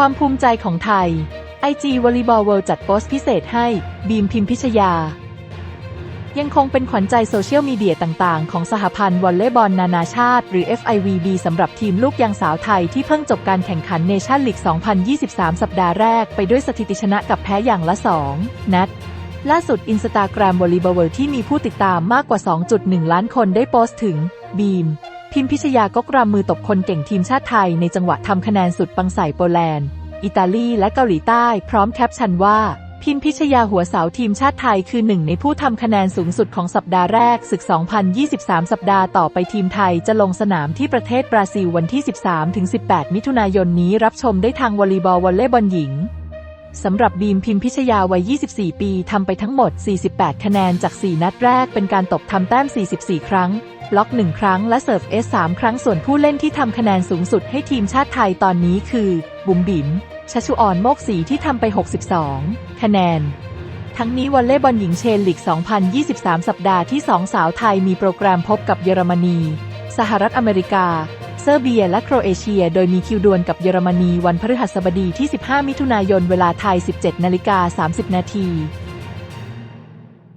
ความภูมิใจของไทย IG Volleyball World จัดโพสต์พิเศษให้บีมพิมพิชยา ยังคงเป็นขวัญใจโซเชียลมีเดียต่างๆ ของสหพันธ์วอลเลย์บอลนานาชาติ หรือ FIVB สำหรับทีมลูกยางสาวไทยที่เพิ่งจบการแข่งขันเนชั่นลีก 2023 สัปดาห์แรกไปด้วยสถิติชนะกับแพ้อย่างละ 2 นัดล่าสุดอินสตาแกรมวอลเลย์บอลที่มีผู้ติดตามมากกว่า 2.1 ล้านคนได้โพสต์ถึงบีม พิมพิชยากกรำมือตบคนเก่งทีมชาติไทยในจังหวะทำคะแนนสุดปังใสโปแลนด์ อิตาลีและเกาหลีใต้พร้อมแคปชั่นว่า พิมพิชยาหัวเสาทีมชาติไทยคือหนึ่งในผู้ทำคะแนนสูงสุดของสัปดาห์แรกศึก 2023 สัปดาห์ต่อไปทีมไทยจะลงสนามที่ประเทศบราซิลวันที่ 13-18 มิถุนายนนี้รับชมได้ทางวอลเลย์บอลวอลเลย์บอลหญิง สำหรับบีมพิมพิชยาวัย 24 ปีทำไปทั้งหมด 48 คะแนนจาก 4 นัดแรกเป็นการตบทำแต้ม 44 ครั้งบล็อก 1 ครั้งและเสิร์ฟเอส3ครั้งส่วนผู้เล่นที่ทำคะแนนสูงสุดให้ทีมชาติไทยตอนนี้คือ บุ๋มบิ๋มชัชุออนโมกศีที่ทำไป 62 คะแนน ทั้งนี้วอลเลย์บอลหญิงเชนลีก 2023 สัปดาห์ที่ 2 สาวไทยมีโปรแกรมพบกับเยอรมนี สหรัฐอเมริกา เซอร์เบียและโครเอเชีย โดยมีคิวดวลกับเยอรมนีวันพฤหัสบดีที่ 15 มิถุนายนเวลาไทย 17 นาฬิกา 30 นาที